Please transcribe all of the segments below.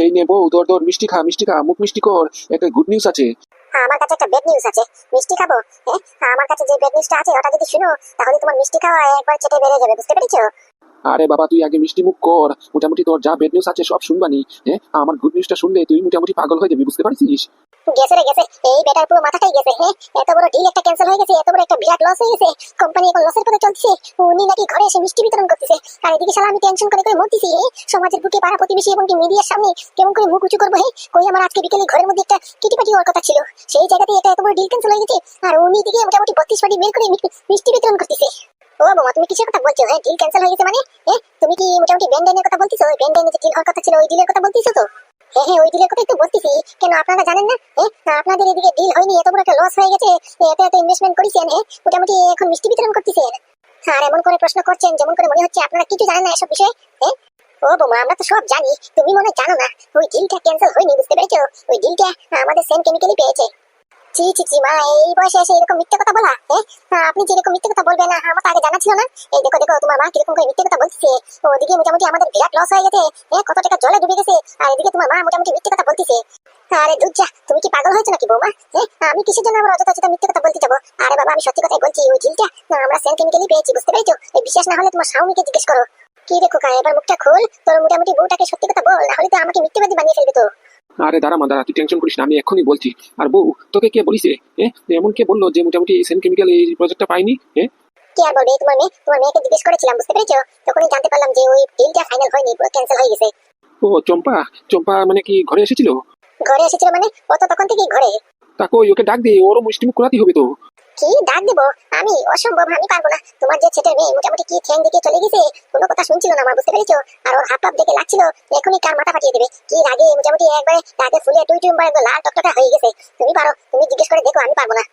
এই নে বউ দর দর মিষ্টি খা মিষ্টি খা মুখ মিষ্টি কর। একটা গুড নিউজ আছে। হ্যাঁ, আমার কাছে একটা বেড নিউজ আছে। মিষ্টি খাব? হ্যাঁ হ্যাঁ, আমার কাছে যে বেড নিউজটা আছে ওটা যদি শুনো তাহলে তোমার মিষ্টি খাওয়া একবার চেটে বেড়ে যাবে বুঝতে পেরেছ? আরে বাবা তুই আগে মিষ্টি মুখ কর। মোটামুটি তোর যা বেড নিউজ আছে সব শুনবানি। হ্যাঁ আমার গুড নিউজটা শুনলে তুই মোটামুটি পাগল হয়ে যাবি বুঝতে পারছিস? গেছে রে, গেছে। এই বেটার পুরো মাথাটাই গেছে হ্যাঁ? এত বড় ডিল একটা ক্যান্সেল হয়ে গেছে, এত বড় একটা বিরাট লস হয়ে গেছে। কোম্পানি এখন লসের পথে চলছে। উনি নাকি ঘরে এসে মিষ্টি বিতরণ করতেছে। আর এদিকে শালা আমি টেনশন করে করে মরতেছি হ্যাঁ? সমাজের বুকে পাড়া প্রতিবেশী এবং কি মিডিয়ার সামনে কেমন করে মুখ উঁচু করব হ্যাঁ? কই আমার আজকে বিকেলে ঘরের মধ্যে একটা কিটি পাটি হওয়ার কথা ছিল। সেই জায়গাতে এটা এত বড় ডিল ক্যান্সেল হয়ে গেছে, আর উনি দিকে মোটামুটি বত্রিশ পাটি বের করে মিষ্টি বিতরণ করতেছে। ও বাবা, তুমি কিসের কথা বলছো হ্যাঁ? ডিল ক্যান্সেল হয়ে গেছে মানে হ্যাঁ? তুমি কি মোটামুটি ব্যান্ডাইনের কথা বলতেছো? ওই ব্যান্ডাইনে যে ডিল হওয়ার কথা ছিল, ওই ডিলের কথা বলতেছো তো? হ্যাঁ এমন করে প্রশ্ন করছেন, যেমন করে মনে হচ্ছে জানেন এসব বিষয়ে? ও আমরা তো সব তুমি মনে জানো না ক্যান্সেল বুঝতে পেরেছ? আমাদের সেম কেমিক্যালি পেয়েছে। জি জি জি মা এই বয়সে এসে এরকম মিথ্যে কথা বলা হ্যাঁ? আপনি যেরকম মিথ্যে কথা বলবেন না আমার আগে জানা ছিল না। এই দেখো দেখো তোমার মা কীরকম করে মিথ্যে কথা বলছে ওদিকে মোটামুটি আমাদের বিরাট লস হয়ে গেছে হ্যাঁ? কত টাকা জলে ডুবে গেছে আর এদিকে তোমার মা মোটামুটি মিথ্যে কথা বলতেছে। আরে দুর্জা তুমি কি পাগল হয়েছো নাকি বৌমা? হ্যাঁ? আমি কিসের জন্য আমার অযথা মিথ্যে কথা বলতে যাব? আরে বাবা আমি সত্যি কথাই বলছি ওই ঝিলটা না, আমরা সেন্ট কেমিক্যালি পেয়েছি বুঝতে পেরেছ? বিশ্বাস না হলে তোমার স্বামীকে জিজ্ঞেস করো। কি রে খোকা এবার মুখটা খোল তোর মোটামুটি বউটাকে সত্যি কথা বল নাহলে তো আমাকে মিথ্যেবাদী বানিয়ে ফেলবে তো। আরে দাঁড়া মা দাঁড়া তুই টেনশন করিস না আমি এখনই বলছি। আর বউ তোকে কে বলিস হ্যাঁ এমন কে বলল যে মোটামুটি সেন কেমিক্যাল এই প্রজেক্টটা পাইনি হ্যাঁ কি আর বলবে? তোমার মেয়ে তোমার মেয়েকে জিজ্ঞেস করেছিলাম বুঝতে পেরেছ? তখনই জানতে পারলাম যে ওই ডিলটা ফাইনাল হয়নি ক্যান্সেল হয়ে গেছে। ও চম্পা চম্পা মানে কি ঘরে এসেছিল? ঘরে এসেছিল মানে? ও তো তখন থেকেই ঘরে। তা কই ওকে ডাক দিয়ে ওরও মুষ্টিমুখ করাতে করাতেই হবে তো। কি ডাক দেব? আমি অসম্ভব, আমি পারব না। তোমার যে ছেটের মেয়ে, মোটামুটি কি ঠ্যাং দিকে চলে গেছে? কোনো কথা শুনছিল না আমার বুঝতে পেরেছ? আর ওর হাফ পাপ দেখে লাগছিল, এখনই কার মাথা ফাটিয়ে দেবে? কি রাগে মোটামুটি একবারে রাগে ফুলে টুই টুই লাল টকটকা হয়ে গেছে। তুমি পারো, তুমি জিজ্ঞেস করে দেখো, আমি পারব না।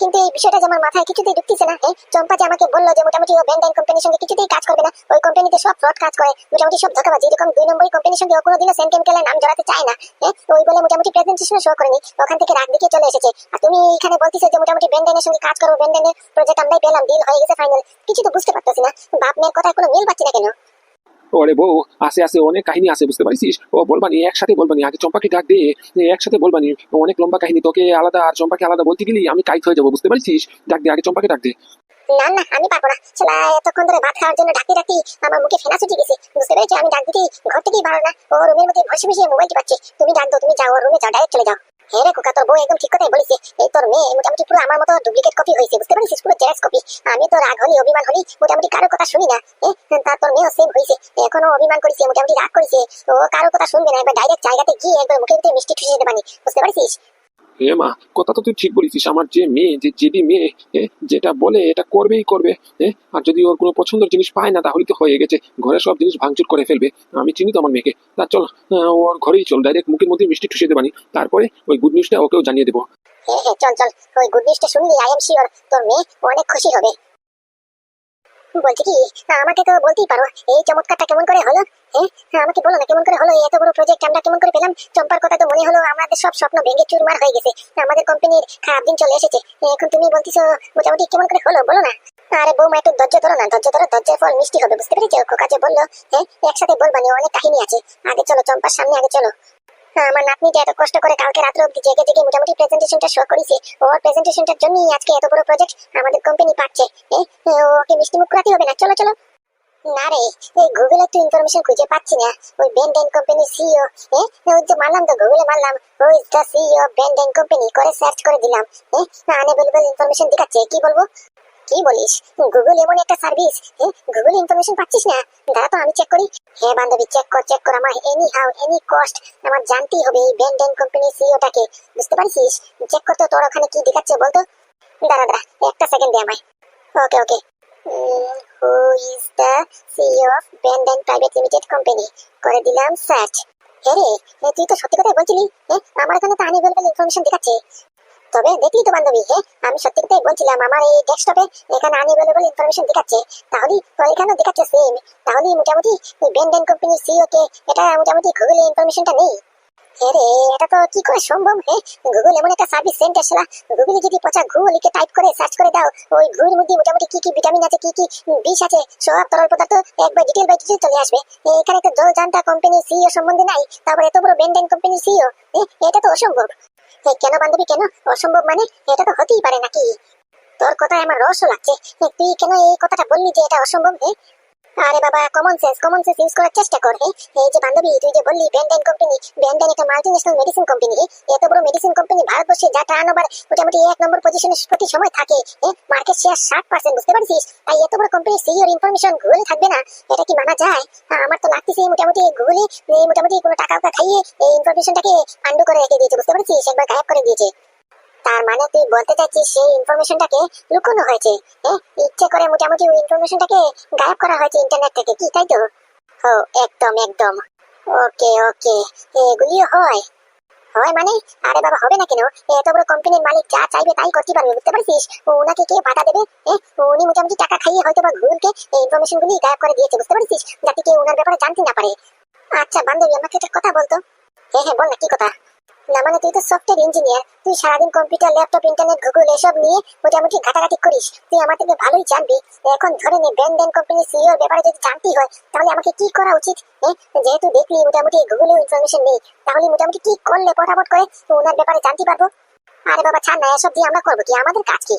কিন্তু এই বিষয়টা যে আমার মাথায় কিছুতেই ঢুকতেছে না চম্পা যে আমাকে বলল যে মোটামুটি ও ব্যান্ডাইন কোম্পানির সঙ্গে কিছুতেই কাজ করবে না, ওই কোম্পানিতে সব ফ্রড কাজ করে, মোটামুটি সব ধোকাবাজি, এরকম দুই নম্বরই কোম্পানির সঙ্গে ও কোনোদিনও সেন্ট কেমিক্যালের নাম জড়াতে চায় না ওই বলে মোটামুটি প্রেজেন্টেশন শো করেনি, ওখান থেকে রাগ দিকে চলে এসেছে। আর তুমি এখানে বলতেছো যে মোটামুটি ব্যান্ডাইনের সঙ্গে কাজ করব ব্যান্ডাইনের প্রজেক্ট আমরাই পেলাম ডিল হয়ে গেছে ফাইনাল কিছু তো বুঝতে পারতেছি না বাপ মেয়ের কথা কোনো মিল পাচ্ছি না কেন? ওরে বউ আসে আসে, অনেক কাহিনী আছে বুঝতে পারছিস? ও বলবানি একসাথে বলবানি আগে চম্পাকে ডাক দে একসাথে বলবানি অনেক লম্বা কাহিনী, তোকে আলাদা আর চম্পাকে আলাদা বলতে গেলি আমি কাইত হয়ে যাব, বুঝতে পারছিস? ডাক দে, আগে চম্পাকে ডাক দে। না না, আমি পারব না। শালা এতক্ষণ ধরে ভাত খাওয়ার জন্য ডাকতে ডাকতে আমার মুখে ফেনা গেছে, বুঝতে পেরেছ? আমি ডাক দিতেই ঘর থেকেই বাড়ো না, ও রুমের মধ্যে বসে বসে তুমি ডাক দাও, তুমি যাও রুমে যাও ডাইরেক্ট চলে যাও। হ্যাঁ রে তোর বউ একদম ঠিক কথাই বলেছে। এই তোর মেয়ে মোটামুটি পুরো আমার মতো ডুপ্লিকেট কপি হয়েছে, বুঝতে পারিস পুরো জেরাক্স কপি আমি তো রাগ হলি, অভিমান হলি, মোটামুটি কারও কথা শুনি না। তার তোর মেয়েও সেম হয়েছে। এখনও অভিমান করেছে, মোটামুটি রাগ করেছে। ও কারও কথা শুনবে না, একবার ডাইরেক্ট জায়গাতে গিয়ে একবার মুখে মুখে মিষ্টি ঠুসে দেবানি বুঝতে পারছিস? হে মা, কথা তো তুই ঠিক বলেছিস, আমার যে মেয়ে যে মেয়ে যেটা বলে, এটা করবেই করবে আর যদি ওর কোনো পছন্দের জিনিস পায় না, তাহলে তো হয়ে গেছে, ঘরে সব জিনিস ভাঙচুর করে ফেলবে, আমি চিনি তো আমার মেয়েকে, তা চল ওর ঘরেই চল ডাইরেক্ট মুখের মধ্যে মিষ্টি ঠুসে দেবানি, তারপরে ওই গুড নিউজটা ওকেও জানিয়ে দেবো। হ্যাঁ হ্যাঁ চল চল, ওই গুড নিউজটা শুনলি আই এম শিওর তোর মেয়ে অনেক খুশি হবে। বলছি কি আমাকে তো বলতেই পারো এই চমৎকারটা কেমন করে হলো? হ্যাঁ হ্যাঁ, আমাকে বলো না কেমন করে হলো এত বড় প্রজেক্ট আমরা কেমন করে পেলাম? চম্পার কথা তো মনে হলো আমাদের সব স্বপ্ন ভেঙে চুরমার হয়ে গেছে। আমাদের কোম্পানির খারাপ দিন চলে এসেছে। এখন তুমি বলতেছো মোটামুটি কেমন করে হলো বলো না? আরে বৌমা একটু ধৈর্য ধরো না ধৈর্য ধরো ধৈর্যের ফল মিষ্টি হবে বুঝতে পেরেছ? যে বলল হ্যাঁ একসাথে বলবানি অনেক কাহিনী আছে। আগে চলো চম্পার সামনে আগে চলো। আমার নাতনিটা এত কষ্ট করে কালকে রাত্রে অব্দি জেগে জেগে মোটামুটি প্রেজেন্টেশনটা শো করেছে। ওর প্রেজেন্টেশনটার জন্যই আজকে এত বড় প্রজেক্ট আমাদের কোম্পানি পাচ্ছে। ওকে মিষ্টি মুখ করাতে হবে না। চলো চলো। না রে এই গুগলে তো ইনফরমেশন খুঁজে পাচ্ছি না। ওই বেন্ডেন কোম্পানি সিইও এ ওই যে মারলাম তো গুগলে মারলাম। ওই দ্য সিইও বেন্ডেন কোম্পানি করে সার্চ করে দিলাম। এ আনঅ্যাভেলেবল ইনফরমেশন দেখাচ্ছে। কি বলব? কি বলিস? গুগল এমন একটা সার্ভিস গুগল ইনফরমেশন পাচ্ছিস না? দাঁড়া তো, আমি চেক করি। হ্যাঁ বান্ধবী চেক কর চেক কর আমার এনি হাউ এনি কস্ট আমার জানতেই হবে এই বেন্ডেন কোম্পানি সিইওটাকে বুঝতে পারছিস? চেক করতে তোর ওখানে কি দেখাচ্ছে বলতো? দাঁড়া দাঁড়া, একটা সেকেন্ড দে আমায়। Okay okay who is the CEO of Benden private limited company করে দিলাম সার্চ হ্যাঁ রে তুই তো সত্যি কথাই বলছিলি হ্যাঁ? আমার এখানে তো আনঅ্যাভেলেবল ইনফরমেশন দেখাচ্ছে। তবে দেখলি তো বান্ধবী হ্যাঁ আমি সত্যি কথাই বলছিলাম, আমার এই ডেস্কটপে এখানে আনঅ্যাভেলেবল ইনফরমেশন দেখাচ্ছে তাহলে এখানেও দেখাচ্ছে সেম তাহলে মোটামুটি ওই বেন্ডেন কোম্পানির সিইও কে এটা মোটামুটি গুগলে ইনফরমেশনটা নেই। আরে এটা তো কি করে সম্ভব, হে? গুগল এমন একটা সার্ভিস সেন্টার ছিল গুগলে যদি পচা ঘু লিখে টাইপ করে সার্চ করে দাও, ওই ঘুর মধ্যে মোটামুটি কি কি ভিটামিন আছে, কি কি বিষ আছে, সব তরল পদার্থ একবার ডিটেল বাই ডিটেল চলে আসবে। এখানে তো জল জানতা কোম্পানি সিইও সম্বন্ধে নাই, তারপর এত বড় বেন্ডেন কোম্পানি সিইও এটা তো অসম্ভব। কেন বান্ধবী, কেন? অসম্ভব মানে? এটা তো হতেই পারে নাকি? তোর কথায় আমার রহস্য লাগছে। তুই কেন এই কথাটা বললি যে এটা অসম্ভব, হে? আরে বাবা common sense common sense use করার চেষ্টা কর হে এই যে বান্ধবী, তুই যে বললি ব্যান্ডাইন কোম্পানি ব্যান্ডাইন একটা মাল্টিন্যাশনাল মেডিসিন কোম্পানি এত বড় মেডিসিন কোম্পানি ভারতবর্ষে যা টার্ন মোটামুটি এক নম্বর পজিশনে প্রতি সময় থাকে মার্কেট শেয়ার ষাট পার্সেন্ট বুঝতে পারছিস? তাই এত বড় কোম্পানি সিইওর ইনফরমেশন গুগলে থাকবে না, এটা কি মানা যায়? আমার তো লাগতেছে মোটামুটি গুগলে মোটামুটি কোনো টাকা খাইয়ে এই ইনফরমেশনটাকে আন্ডু করে রেখে দিয়েছে, বুঝতে পারছিস? একবার গায়েব করে দিয়েছে। মানে তুই বলতে চাইছিস সেই ইনফরমেশনটাকে লুকোনো হয়েছে হ্যাঁ? ইচ্ছে করে মোটামুটি ওই ইনফরমেশনটাকে গায়েব করা হয়েছে ইন্টারনেট থেকে, কি, তাই তো? ও, একদম একদম। ওকে ওকে। এগুলিও হয়। হয় মানে? আরে বাবা, হবে না কেন? এত বড় কোম্পানির মালিক যা চাইবে তাই করতে পারবে, বুঝতে পারছিস? ওনাকে কে বাধা দেবে উনি মোটামুটি টাকা খাইয়ে হয়তো বা গুগলকে এই ইনফরমেশন গুলি গায়েব করে দিয়েছে, বুঝতে পারছিস? যাতে কেউ ওনার ব্যাপারে জানতে না পারে। আচ্ছা বান্ধবী, আমাকে একটা কথা বলতো? হ্যাঁ হ্যাঁ বল না, কি কথা? না মানে তুই তো সফটওয়্যার ইঞ্জিনিয়ার তুই সারাদিন কম্পিউটার ল্যাপটপ ইন্টারনেট গুগল এসব নিয়ে মোটামুটি ঘাটাঘাটি করিস। তুই আমার থেকে ভালোই জানবি। এখন ধরে নে ব্র্যান্ড ব্যান্ড কোম্পানি সিইওর ব্যাপারে যদি জানতেই হয় তাহলে আমাকে কি করা উচিত? এ, যেহেতু দেখলি মোটামুটি গুগলেও ইনফরমেশন নেই তাহলে মোটামুটি কি করলে ফটাফট করে ওনার ব্যাপারে জানতে পারব? আরে বাবা, ছাড় না, এসব দিয়ে আমরা করব কি? আমাদের কাজ কি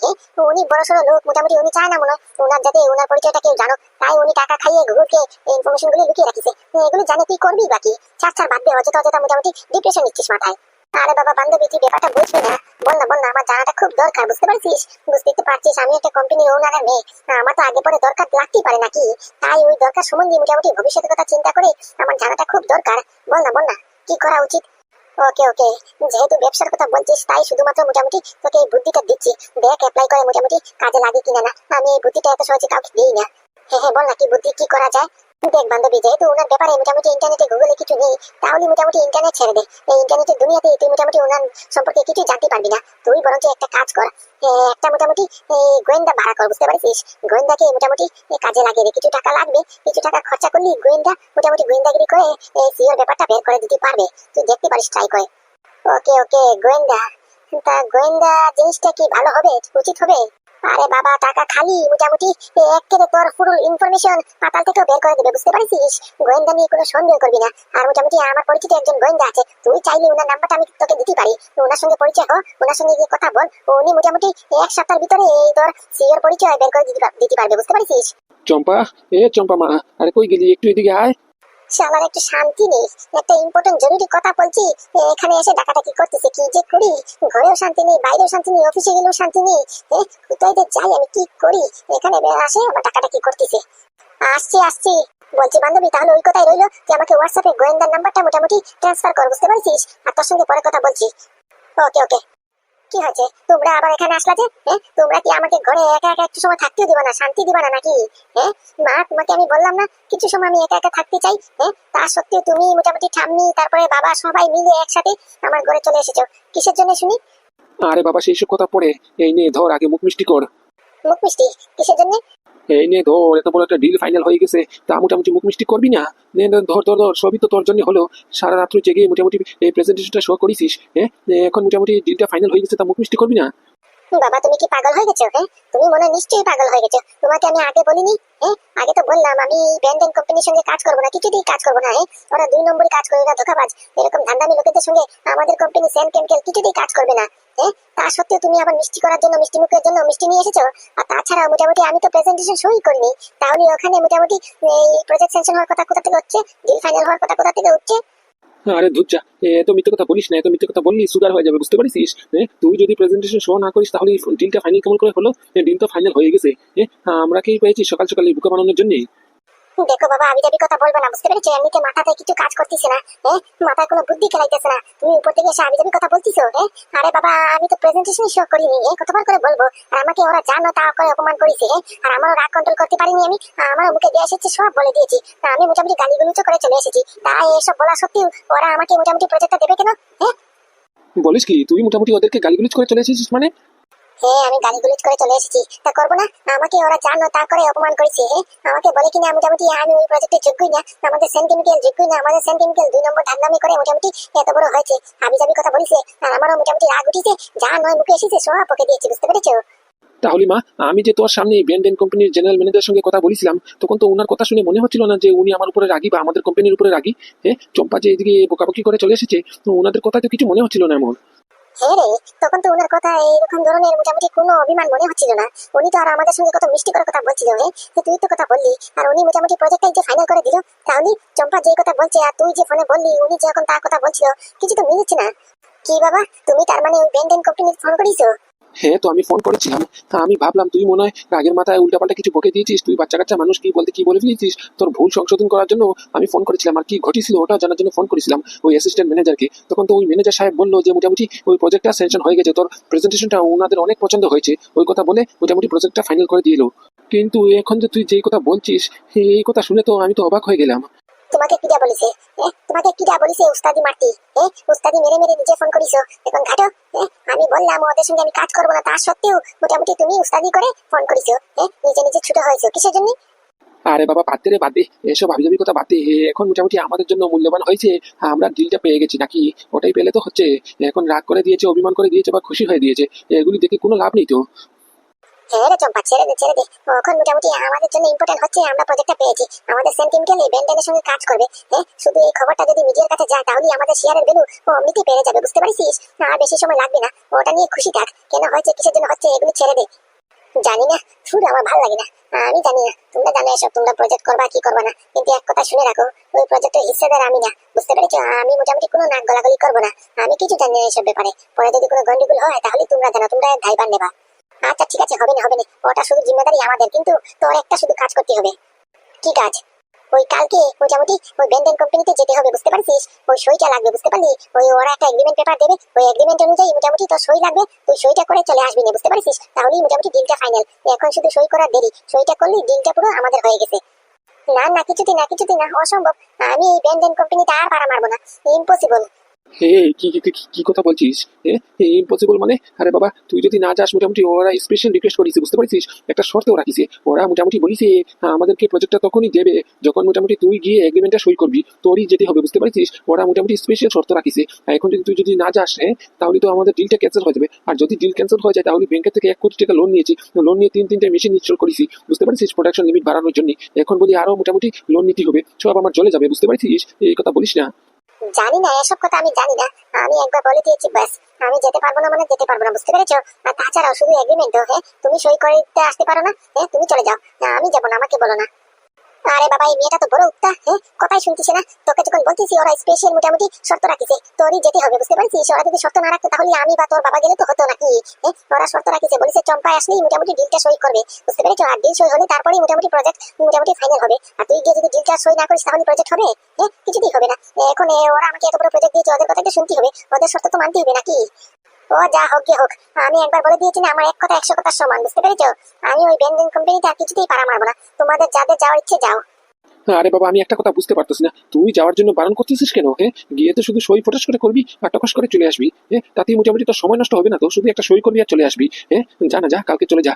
উনি বড় সড়ো লোক, মোটামুটি উনি চায় না মনে হয়। ওনার যাতে ওনার পরিচয়টা কেউ জানো তাই উনি টাকা খাইয়ে গুগলকে ইনফরমেশনগুলো লুকিয়ে রাখিছে। এগুলো জানে তুই করবি বাকি ছাড় ছাড়, বাদ দে, অযথা অযথা মোটামুটি ডিপ্রেশন নিচ্ছিস মাথায়। আরে বাবা, বান্ধবী, তুই ব্যাপারটা বুঝবি না? বল না বল না, আমার জানাটা খুব দরকার, বুঝতে পারছিস? বুঝতে তো পারছিস, আমি একটা কোম্পানির ওনারের মেয়ে। আমার তো আগে পরে দরকার লাগতেই পারে নাকি? তাই ওই দরকার সম্বন্ধে মোটামুটি ভবিষ্যতের কথা চিন্তা করে আমার জানাটা খুব দরকার। বল না বল না, কি করা উচিত? ওকে ওকে। যেহেতু ব্যবসার কথা বলছিস, তাই শুধুমাত্র মোটামুটি তোকে এই বুদ্ধিটা দিচ্ছি। দেখ অ্যাপ্লাই করে মোটামুটি কাজে লাগে কিনা না। আমি এই বুদ্ধিটা এত সহজে কাউকে দিই না। হ্যাঁ হ্যাঁ বল না, কি বুদ্ধি, কি করা যায়? দেখ বান্ধবী, যেহেতু ওনার ব্যাপারে মোটামুটি ইন্টারনেটে গুগলে কিছু নেই, তাহলে মোটামুটি ইন্টারনেট ছেড়ে দে। এই ইন্টারনেটের দুনিয়াতে তুই মোটামুটি ওনার সম্পর্কে কিছু জানতে পারবি না। তুই বরঞ্চ একটা কাজ কর। একটা মোটামুটি গোয়েন্দা ভাড়া কর, বুঝতে পারছিস গোয়েন্দাকে মোটামুটি কাজে লাগিয়ে দে। কিছু টাকা লাগবে, কিছু টাকা খরচা করলি গোয়েন্দা মোটামুটি গোয়েন্দাগিরি করে সিওর ব্যাপারটা বের করে দিতে পারবে। তুই দেখতে পারিস ট্রাই করে। ওকে ওকে, গোয়েন্দা। তা গোয়েন্দা জিনিসটা কি ভালো হবে? উচিত হবে? আরে বাবা, টাকা খালি, মোটামুটি থেকে তোর পুরো ইনফরমেশন পাতাল থেকেও বের করে দেবে, বুঝতে গোয়েন্দা নিয়ে কোনো সন্দেহ করবি না। আর মোটামুটি আমার পরিচিত একজন গোয়েন্দা আছে, তুই চাইলে ওনার নাম্বারটা আমি তোকে দিতে পারি। ওনার সঙ্গে পরিচয় হো, ওনার সঙ্গে গিয়ে কথা বল, উনি মোটামুটি এক সপ্তাহের ভিতরে এই তোর সিওর পরিচয় বের করে দিতে পারবে, বুঝতে পারছিস? চম্পা, এ চম্পা মা, আরে কই গেলি? একটু এদিকে আয়। আমার একটু শান্তি নেই। একটা ইম্পর্টেন্ট জরুরি কথা বলছি এখানে এসে ডাকাডাকি করতেছে, কি যে করি? ঘরেও শান্তি নেই, বাইরেও শান্তি নেই অফিসে গেলেও শান্তি নেই কোথায় যে যাই, আমি কি করি? এখানে আসে আবার ডাকাডাকি করতেছে। আসছি আসছি। বলছি, বান্ধবী, তাহলে ওই কথাই রইল যে আমাকে হোয়াটসঅ্যাপে গোয়েন্দার নাম্বারটা মোটামুটি ট্রান্সফার কর, বুঝতে পারছিস? আর তোর সঙ্গে পরে কথা বলছি। ওকে ওকে। কি হয়েছে? তোমরা আবার এখানে আসলা যে? হ্যাঁ? তোমরা কি আমাকে ঘরে একা একা একটু সময় থাকতেও দিবা না? শান্তি দিবা না নাকি? হ্যাঁ? মা তোমাকে আমি বললাম না কিছু সময় আমি একা একা থাকতে চাই হ্যাঁ? তা সত্ত্বেও তুমি মোটামুটি ঠাম্মি তারপরে বাবা সবাই মিলে একসাথে আমার ঘরে চলে এসেছ। কিসের জন্য শুনি? আরে বাবা সেই সব কথা পড়ে এই নে ধর আগে মুখ মিষ্টি কর। মুখ মিষ্টি? কিসের জন্য? এই নে, ধর, এত বড় একটা ডিল ফাইনাল হয়ে গেছে। তা মোটামুটি মুখ মিষ্টি করবি না? নে ধর ধর ধর, সবই তো তোর জন্য হলো। সারা রাত্র জেগে মোটামুটি এই প্রেজেন্টেশনটা শো করেছিস হ্যাঁ এখন মোটামুটি ডিলটা ফাইনাল হয়ে গেছে, তা মুখ মিষ্টি করবি না? বাবা, তুমি কি পাগল হয়ে গেছো হ্যাঁ? তুমি মনে নিশ্চয়ই পাগল হয়ে গেছো। তোমাকে আমি আগে বলিনি হ্যাঁ? আগে তো বললাম, আমি ব্যান্ডেন কোম্পানির সঙ্গে কাজ করব না কিছুতেই কাজ করব না হ্যাঁ? ওরা দুই নম্বরই কাজ করে না ধোকাবাজ। এরকম ধান্দামি লোকেদের সঙ্গে আমাদের কোম্পানি সেন কেমিক্যাল কিছুতেই কাজ করবে না হ্যাঁ? তা সত্ত্বেও তুমি আবার মিষ্টি করার জন্য, মিষ্টি মুখের জন্য মিষ্টি নিয়ে এসেছ? আর তাছাড়া মোটামুটি আমি তো প্রেজেন্টেশন সই করিনি। তাহলে ওখানে মোটামুটি এই প্রজেক্ট সেনশন হওয়ার কথা কোথা থেকে হচ্ছে? ডিল ফাইনাল হওয়ার কথা কোথা থেকে হচ্ছে? আরে ধুচ্চা এত মিথ্যে কথা বলিস না, এত মিথ্যে কথা বললি সুগার হয়ে যাবে, বুঝতে পারিস তুই যদি প্রেজেন্টেশন শো না করিস, তাহলে ডিলটা ফাইনাল কেমন করে হলো? ডিল তো ফাইনাল হয়ে গেছে। আমরা কি পেয়েছি সকাল সকাল বুকা বানানোর জন্য? দেখো বাবা, আমি যাবি কথা বলব না, বুঝতে পেরেছ? এমনিতে মাথাতে কিছু কাজ করতেছে না হ্যাঁ? মাথায় কোনো বুদ্ধি খেলাইতেছে না। তুমি উপর থেকে এসে আমি যাবি কথা বলতিছো হ্যাঁ? আরে বাবা, আমি তো প্রেজেন্টেশন শো করিনি হ্যাঁ কতবার করে বলব? আর আমাকে ওরা জানো তা করে অপমান করেছে হ্যাঁ? আর আমারও রাগ কন্ট্রোল করতে পারিনি আমি আমার মুখে দিয়ে এসেছে, সব বলে দিয়েছি। তা আমি মোটামুটি গালিগুলোচো করে চলে এসেছি। তাই এসব বলা সত্যি ওরা আমাকে মোটামুটি প্রজেক্টটা দেবে কেন হ্যাঁ? বলিস কি, তুই মোটামুটি ওদেরকে গালিগুলিজ করে চলে এসেছিস মানে? হ্যাঁ আমি করে চলে এসেছি। তা করব না? আমাকে ওরা জানো, তা করে অপমান করেছে হ্যাঁ আমাকে বলে কিনা মোটামুটি, আমি ওই যোগ্যই না। আমাদের সেন্টিমিক্যাল যোগ্যই না। আমাদের সেন্টিমিক্যাল দুই নম্বর ধান্দামি করে মোটামুটি এত বড় হয়েছে। আমি যাবি কথা আর আমারও মোটামুটি রাগ উঠিছে। যা নয় মুখে এসেছে, সব বুঝতে পেরেছ? তাহলে মা, আমি যে তোর সামনে ব্যান্ডেন কোম্পানির জেনারেল ম্যানেজারের সঙ্গে কথা বলেছিলাম, তখন তো ওনার কথা শুনে মনে হচ্ছিল না যে উনি আমার উপরে রাগি বা আমাদের কোম্পানির উপরে রাগি। হ্যাঁ চম্পা যে এদিকে বোকাবকি করে চলে এসেছে, তো ওনাদের কথা তো কিছু মনে হচ্ছিল না এমন। হ্যাঁ তখন তো ওনার কথা এইরকম ধরনের মোটামুটি কোনো অভিমান মনে হচ্ছিল না। উনি তো আর আমাদের সঙ্গে কত মিষ্টি করে কথা বলছিল হ্যাঁ তুই তো কথা বললি, আর উনি মোটামুটি প্রজেক্টটাই যে ফাইনাল করে দিল তাহলে চম্পা যে কথা বলছে আর তুই যে ফোনে বললি, উনি যখন তার কথা বলছিল, কিছু তো মিলছে না। কি বাবা, তুমি তার মানে ওই ব্যান্ড কোম্পানির ফোন করেছ হ্যাঁ তো আমি ফোন করেছিলাম। আমি ভাবলাম, তুই মনে হয় রাগের মাথায় উল্টাপাল্টা কিছু বকে দিয়েছিস? তুই বাচ্চা কাচ্চা মানুষ, কি বলতে, কি বলে ফেলেছিস? তোর ভুল সংশোধন করার জন্য আমি ফোন করেছিলাম। আর কি ঘটেছিল ওটা জানার জন্য ফোন করেছিলাম ওই অ্যাসিস্ট্যান্ট ম্যানেজারকে তখন তো ওই ম্যানেজার সাহেব বলল যে, মোটামুটি ওই প্রজেক্টটা সেনশন হয়ে গেছে। তোর প্রেজেন্টেশনটা ওনাদের অনেক পছন্দ হয়েছে। ওই কথা বলে মোটামুটি প্রজেক্টটা ফাইনাল করে দিল কিন্তু এখন যে তুই যেই কথা বলছিস, এই কথা শুনে তো আমি তো অবাক হয়ে গেলাম। তোমাকে কিটা বলিছে তোমাকে কিটা বলিছে উস্তাদি মারতি উস্তাদি মেরে মেরে নিজে ফোন করিছো, এখন ঘাটো আমি বললাম ওদের সঙ্গে আমি কাজ করব না, তা সত্ত্বেও মোটামুটি তুমি উস্তাদি করে ফোন করিছো নিজে নিজে ছুটো হয়েছো, কিসের জন্য? আরে বাবা, বাদ রে, বাদ দে। এসব হাবিজাবি কথা বাদ এখন মোটামুটি আমাদের জন্য মূল্যবান হয়েছে, আমরা ডিলটা পেয়ে গেছি নাকি? ওটাই পেলে তো হচ্ছে। এখন রাগ করে দিয়েছে, অভিমান করে দিয়েছে বা খুশি হয়ে দিয়েছে, এগুলি দেখে কোনো লাভ নেই তো। হ্যাঁ রে চম্পা, ছেড়ে দে ছেড়ে দে। এখন মোটামুটি আমাদের জন্য ইম্পর্টেন্ট হচ্ছে আমরা প্রজেক্টটা পেয়েছি। আমাদের সেন্টিমেন্টাল এই ব্যান্ডেনের সঙ্গে কাজ করবে হ্যাঁ? শুধু এই খবরটা যদি মিডিয়ার কাছে যায় তাহলে আমাদের শেয়ারের ভ্যালু ও এমনিতেই বেড়ে যাবে, বুঝতে পারছিস? আর বেশি সময় লাগবে না, ওটা নিয়ে খুশি থাক। কেন হয়েছে, কিসের জন্য হচ্ছে, এগুলো ছেড়ে দে। জানি না, শুধু আমার ভালো লাগে না। আমি জানি না, তোমরা জানো এসব, তোমরা প্রজেক্ট করবা কি করবা না। কিন্তু এক কথা শুনে রাখো, ওই প্রজেক্টের হিস্সেদার আমি না, বুঝতে পেরেছ? আমি মোটামুটি কোনো নাক গলাগলি করব না। আমি কিছু জানি না এইসব ব্যাপারে। পরে যদি কোনো গন্ডগোল হয়, তাহলে তোমরা জানো, তোমরা দায়ভার নেবা। আচ্ছা ঠিক আছে হবে না হবে না ওটা শুধু জিম্মেদারি আমাদের, কিন্তু তোর একটা শুধু কাজ করতে হবে। কি কাজ? ওই কালকে মোটামুটি ওই ব্যান্ডেন কোম্পানিতে যেতে হবে, বুঝতে পারছিস? ওই সইটা লাগবে, বুঝতে পারলি? ওই ওরা একটা এগ্রিমেন্ট পেপার দেবে, ওই এগ্রিমেন্ট অনুযায়ী মোটামুটি তোর সই লাগবে, তুই সইটা করে চলে আসবি না, বুঝতে পারছিস? তাহলেই মোটামুটি ডিলটা ফাইনাল এখন শুধু সই করার দেরি, সইটা করলে ডিলটা পুরো আমাদের হয়ে গেছে। না না কিছুতে না কিছুতে না, অসম্ভব। আমি এই ব্যান্ডেন কোম্পানিতে আর পারা মারবো না। ইম্পসিবল হে কি কি কথা বলছিস? ইম্পসিবল মানে? আরে বাবা তুই যদি না যাস মোটামুটি ওরা স্পেশাল রিকোয়েস্ট করিস বুঝতে পারছিস? একটা শর্তেও রাখিছে ওরা মোটামুটি বলিছে হ্যাঁ, আমাদেরকে প্রজেক্টটা তখনই দেবে যখন মোটামুটি তুই গিয়ে এগ্রিমেন্টটা সই করবি তোরই যেতে হবে বুঝতে পারছিস? ওরা মোটামুটি স্পেশাল শর্ত রাখিছে। এখন যদি তুই যদি না যাস হ্যাঁ তাহলে তো আমাদের ডিলটা ক্যান্সেল হয়ে যাবে। আর যদি ডিল ক্যান্সেল হয়ে যায় তাহলে ব্যাংকের থেকে এক কোটি টাকা লোন নিয়েছি। লোন নিয়ে তিন তিনটে মেশিন ইনস্টল করেছি বুঝতে পারছিস? প্রোডাকশন লিমিট বাড়ানোর জন্য। এখন বলি আরও মোটামুটি লোন নিতে হবে সব আমার চলে যাবে বুঝতে পারছিস? এই কথা বলিস না। জানি না, এসব কথা আমি জানি না। আমি একবার বলে দিয়েছি, ব্যাস। আমি যেতে পারব না মানে যেতে পারব না, বুঝতে পেরেছ? আর তাছাড়াও শুধু এগ্রিমেন্ট হ্যাঁ? তুমি সই করতে আসতে পারো না হ্যাঁ? তুমি চলে যাও। না, আমি যাব না, আমাকে বলো না। আরে বাবা, এই মেয়েটা তো বড় উত্তা হ্যাঁ? কথাই শুনতেছে না। তোকে যখন বলতেছি, ওরা স্পেশাল মোটামুটি শর্ত রাখিছে। তোরই যেতে হবে, বুঝতে পারছিস? ওরা যদি শর্ত না রাখতো, তাহলে আমি বা তোর বাবা গেলে তো হতো নাকি? হ্যাঁ? ওরা শর্ত রাখিছে, বলেছে আসলেই মোটামুটি ডিলটা সই করবে। বুঝতে পেরেছ? আর ডিল সই হলে তারপরেই মোটামুটি প্রজেক্ট মোটামুটি ফাইনাল হবে। আর তুই গিয়ে যদি ডিলটা সই না করিস, তাহলে প্রজেক্ট হবে? হ্যাঁ? কিছুতেই হবে না। এখন ওরা আমাকে এত বড় প্রজেক্ট দিয়েছে, ওদের কথা শুনতে হবে। ওদের শর্ত তো মানতে হবে নাকি? ও যা হোক গে হোক। আমি একবার বলে দিয়েছি না আমার এক কথা একশো কথার সমান বুঝতে পেরেছ? আমি ওই ব্যান্ডিং কোম্পানিতে আর কিছুতেই পারা মারবো না। তোমাদের যাদের যাওয়ার ইচ্ছে যাও। আরে বাবা আমি একটা কথা বুঝতে পারতেছি না। তুই যাওয়ার জন্য বারণ করতেছিস কেন হ্যাঁ? গিয়ে তো শুধু সই ফটাস করে করবি আর টকাস করে চলে আসবি হ্যাঁ? তাতেই মোটামুটি তোর সময় নষ্ট হবে না তো শুধু একটা সই করবি আর চলে আসবি হ্যাঁ? যা না যা কালকে চলে যা।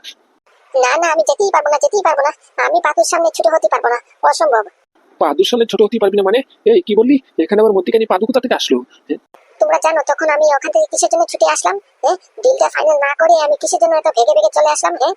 না না আমি যেতেই পারব না যেতেই পারব না। আমি পাতুর সামনে ছোট হতে পারব না অসম্ভব। পাদু সালে ছোট হতে পারবি না মানে? এই কি বললি? এখানে আমার মধ্যিখানে পাদু কোথা থেকে আসলো হ্যাঁ? তোমরা জানো তখন আমি ওখান থেকে কিসের জন্য ছুটে আসলাম হ্যাঁ ডিলটা ফাইনাল না করে আমি কিসের জন্য এত ভেগে ভেগে চলে আসলাম হ্যাঁ